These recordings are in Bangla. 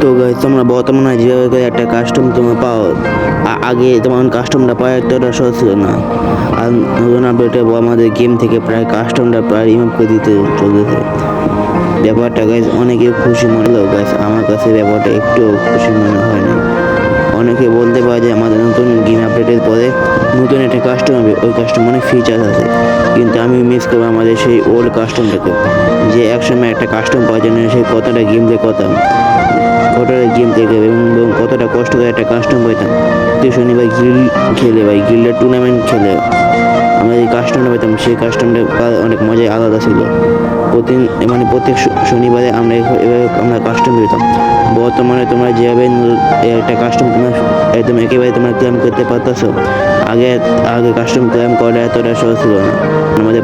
তো গাইজ তোমরা বর্তমানে যেভাবে করে একটা কাস্টম তোমরা পাও আগে তোমার কাস্টমটা পাওয়া এতটা সহজ ছিল না। আর নতুন আপডেটে আমাদের গেম থেকে প্রায় কাস্টমটা প্রায় রিমুভ করে দিতে চলতেছে ব্যাপারটা গাইজ অনেকে খুশি মনে হলো গাইজ আমার কাছে ব্যাপারটা একটু খুশি মনে হয়নি অনেকে বলতে পারে যে আমাদের নতুন গেম আপডেটের পরে নতুন একটা কাস্টম হবে, ওই কাস্টম অনেক ফিচার আছে। কিন্তু আমি মিস করব আমাদের সেই ওল্ড কাস্টমটাকে যে একসময় একটা কাস্টম পাওয়ার জন্য সেই কতটা গেম দিয়ে কথা কতটা গেম থেকে এবং কতটা কষ্ট করে একটা কাস্টম পাইতাম। তুই শনিবার গিল খেলে ভাই গিল্ডের টুর্নামেন্ট খেলে। আমরা যে কাস্টমটা পেতাম সেই কাস্টমটা অনেক মজাই আলাদা ছিল। প্রতিদিন মানে প্রত্যেক শনিবারে আমরা এভাবে আমরা কাস্টম পেতাম বর্তমানে তোমরা যেভাবে একটা কাস্টম তোমরা একদম একেবারে তোমরা ক্লেম করতে পারতেছো, আগে আগে কাস্টম ক্লেম করা এতটা সহজ ছিল না। আমাদের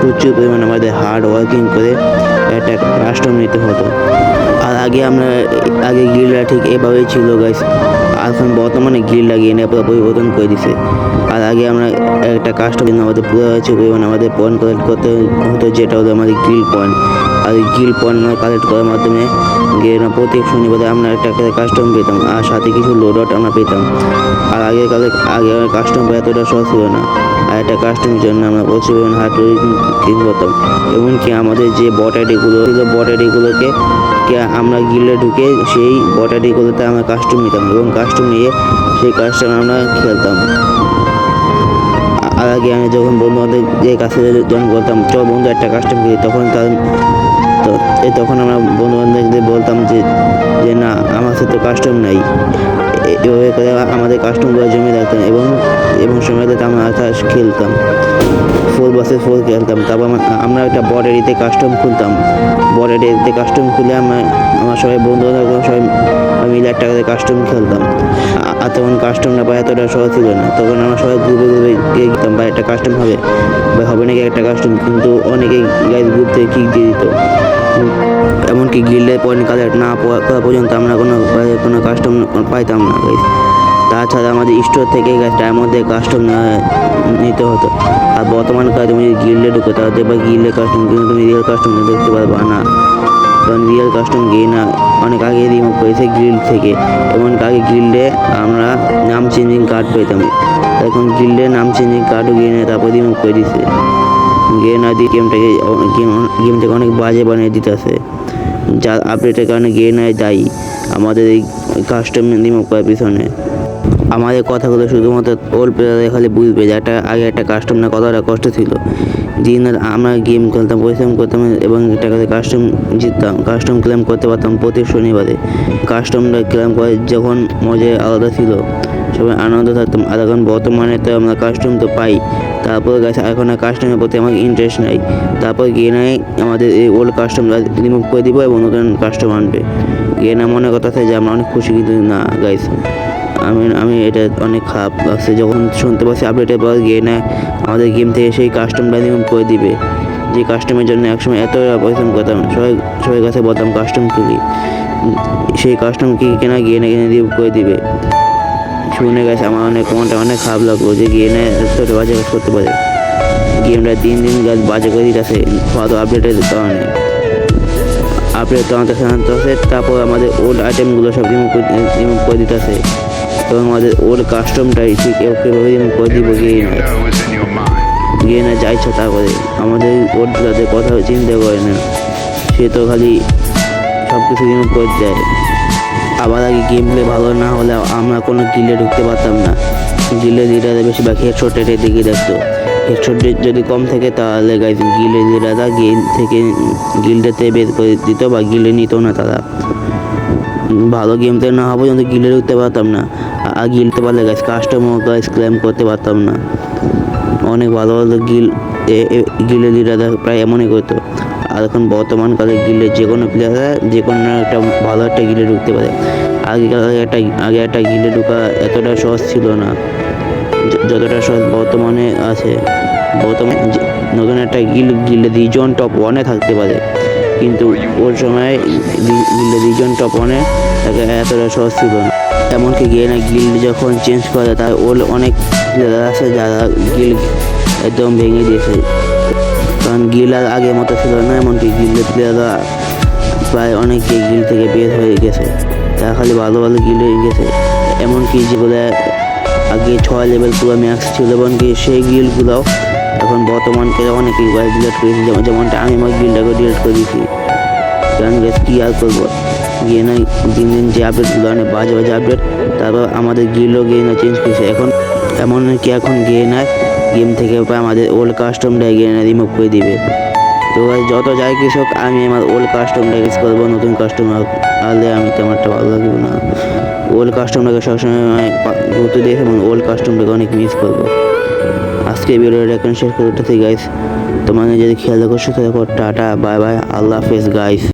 প্রচুর পরিমাণে আমাদের হার্ড ওয়ার্কিং করে একটা কাস্টম নিতে হতো। আর আগে আমরা আগে গিল্ডরা ঠিক এভাবেই ছিল গাইস এখন বর্তমানে গ্রিল লাগিয়ে নিয়ে পরিবর্তন করে দিছে। আগে আমরা একটা কাস্টম আমাদের পুরো হয়েছে এবং আমাদের পয়েন্ট কালেক্ট করতে হতো, যেটা হলো আমাদের গিল পয়েন্ট আর এই গিল পয়েন্ট কালেক্ট করার মাধ্যমে গিয়ে প্রত্যেক শনিবারে আমরা একটা কাস্টম পেতাম, আর সাথে কিছু লোড আউট আমরা পেতাম। আর আগে কালে, আগে কাস্টম এতটা সহজ ছিল না। আর একটা কাস্টমের জন্য আমরা প্রচুর পরিমাণে হার্ড কিনতে করতাম এমনকি আমাদের যে বটারিগুলো ছিল বটারিগুলোকে কে আমরা গিলে ঢুকে সেই বটারিগুলোতে আমরা কাস্টম নিতাম এবং কাস্টম নিয়ে সেই কাস্টম আমরা খেলতাম। আগে আমি যখন বন্ধু বান্ধব যে কাছে যখন বলতাম চল বন্ধু, একটা কাস্টম করি, তখন তাদের তো তখন আমরা বন্ধু বান্ধবদের বলতাম যে যে না, আমার সাথে কাস্টম নাই। এভাবে করে আমাদের কাস্টম করে জমে রাখতাম এবং এবং সময় দিতে আমরা আকাশ খেলতাম। ফোর বাসে ফোর খেলতাম। তারপর আমরা- একটা বড় এরিতে কাস্টম খুলতাম। বড় এরিতে কাস্টম খুলে আমরা, আমার সবাই বন্ধু সবাই মিলে একটা করে কাস্টম খেলতাম। আর তখন কাস্টমটা পাওয়া এতটা সহজ ছিল না। তখন আমরা সবাই গ্রুপে গ্রুপে গিয়ে বা একটা কাস্টম হবে, বা হবে নাকি একটা কাস্টম কিন্তু অনেকেই গাইজ গ্রুপ থেকে কিক দিয়ে দিত। এমনকি গিল্ডে পয়েন্ট কালেক্ট না করা পর্যন্ত আমরা কোনো কোনো কাস্টম পাইতাম না তাছাড়া আমাদের স্টোর থেকে মধ্যে কাস্টম নিতে হতো। আর বর্তমান কালে তুমি গিল্ডে ঢুকো তাহলে দেখবা গিল্ডে কাস্টম কিন্তু তুমি রিয়েল কাস্টম দেখতে পারবা না। কারণ রিয়েল কাস্টম গিয়ে না অনেক আগে রিমুভ করেছে গিল্ড থেকে। এমনকি আগে গিল্ডে আমরা নাম চেঞ্জিং কার্ড পেতাম। এখন গিল্ডে নাম চেঞ্জিং কার্ডও গিয়ে নিয়ে তারপর রিমুভ করে দিছে। গিয়ে না দিয়ে গেমটাকে গেম গেমটাকে অনেক বাজে বানিয়ে দিতেছে। যা আপডেটের কারণে গিয়ে নেয় দায়ী। আমাদের এই কাস্টম রিমুভ করার পিছনে। আমাদের কথাগুলো শুধুমাত্র ওল্ড প্লেয়ারে খালি বুঝবে একটা আগে একটা কাস্টম না কতটা কষ্ট ছিল। দিন রাত আমরা গেম খেলতাম, পরিশ্রম করতাম এবং একটা করে কাস্টম জিততাম কাস্টম ক্লেম করতে পারতাম প্রতি শনিবারে। কাস্টমটা ক্লেম করে যখন মজা আলাদা ছিল, সবাই আনন্দ থাকতাম। আর এখন বর্তমানে তো আমরা কাস্টম তো পাই। তারপর গাছ এখন আর কাস্টমের প্রতি আমার ইন্টারেস্ট নাই। তারপর গিয়ে নাই আমাদের এই ওল্ড কাস্টম রিমুভ করে দিব এবং নতুন কাস্টম আনবে। গিয়ে না মনে কথা আছে যে আমরা অনেক খুশি, কিন্তু না গাইস আমি আমি এটা অনেক খারাপ লাগছে। যখন শুনতে পাচ্ছি আপডেটের পর গিয়ে না, আমাদের গেম থেকে সেই কাস্টমটা রিমুভ করে দিবে। যে কাস্টমের জন্য একসময় এত পরিশ্রম করতাম, সবাই সবাই কাছে বলতাম কাস্টম কিনি। সেই কাস্টম কি কেনা গিয়ে না কিনে রিমুভ করে দিবে। শুনে গেছে আমার অনেক মনটা অনেক খারাপ লাগল যে গিয়ে না এতটা বাজে করতে পারে। গেমটা দিন দিন গাছ বাজে করে দিতেছে হয়তো আপডেটের কারণে। আপডেট আমাদের সাধারণত তারপর আমাদের ওল্ড আইটেমগুলো সব রিমুভ করে দিতেছে। এবং আমাদের ওল্ড কাস্টমটাই ঠিক এভাবে রিমুভ করে দিব, গিয়ে না. গিয়ে না যা ইচ্ছা তা করে। আমাদের ওল্ড তাদের কথা চিন্তা করে না। সে তো খালি সব কিছু রিমুভ করে দেয়। আবার আগে গেম প্লে ভালো না হলে আমরা কোনো গিলে ঢুকতে পারতাম না। গিলে লিডাররা বেশিরভাগ হেডশট এটের দিকে দেখতো হেডশট যদি কম থাকে তাহলে গিলে লিডাররা গেম থেকে গিল্ডেতে বের করে দিত বা গিলে নিত না তারা। ভালো গেম না হওয়া পর্যন্ত গিলে ঢুকতে পারতাম না। আর গিলতে পারলে গাইজ কাস্টমার গাইজ ক্লেম করতে পারতাম না। অনেক ভালো ভালো গিল গিলে লিডাররা প্রায় এমনই করতো। আর এখন বর্তমানকালে গিলে যে কোনো প্লেয়াররা যে কোনো একটা ভালো একটা গিলে ঢুকতে পারে। আগেকার একটা, আগে একটা গিলে ঢুকা এতটা সহজ ছিল না। যতটা সহজ বর্তমানে আছে। বর্তমানে নতুন একটা গিল গিলে দুজন টপ ওয়ানে থাকতে পারে। কিন্তু ওর সময় গিলে দুজন টপ ওয়ানে এতটা সহজ ছিল না। এমনকি গিয়ে না গিল্ড যখন চেঞ্জ করে তার ওল অনেক আছে, যারা গিল একদম ভেঙে দিয়েছে। কারণ গিল আর আগের মতো ছিল না, এমনকি গিল্ডের প্লেয়াররা প্রায় অনেকে গিল থেকে বের হয়ে গেছে। তারা খালি ভালো ভালো গিল হয়ে গেছে। এমনকি যেগুলো আগে ছয় লেভেল পুরো ম্যাক্স ছিল, এমনকি সেই গিলগুলোও এখন বর্তমানকে অনেকেই ডিলেট করেছে। যেমন যেমনটা আমি আমার গিলটাকে ডিলেট করে দিয়েছি। কারণ কী আর করব। গিয়ে দিন দিন যে আপডেটগুলো অনেক বাজে বাজে আপডেট তারপর আমাদের গিলও গিয়ে না চেঞ্জ করেছে। এখন এমন কি এখন গিয়ে নয় গেম থেকে আমাদের ওল্ড কাস্টমটাই গিয়ে না রিমুভ করে দিবে। তো যত যাই কৃষক, আমি আমার ওল্ড কাস্টমটা ইউজ করব, নতুন কাস্টমার আনলে আমি তেমন একটা ভালো লাগবে না। ওল্ড কাস্টমটাকে সবসময় পা- গুরুত্ব দিয়েছি এবং ওল্ড কাস্টমটাকে অনেক মিস করব। আজকে ভিডিওটা এখন শেষ করে উঠেছি গাইস তোমাদের যদি খেয়াল রাখো, সুস্থ থাকো, টাটা বাই বাই আল্লাহ হাফেজ গাইস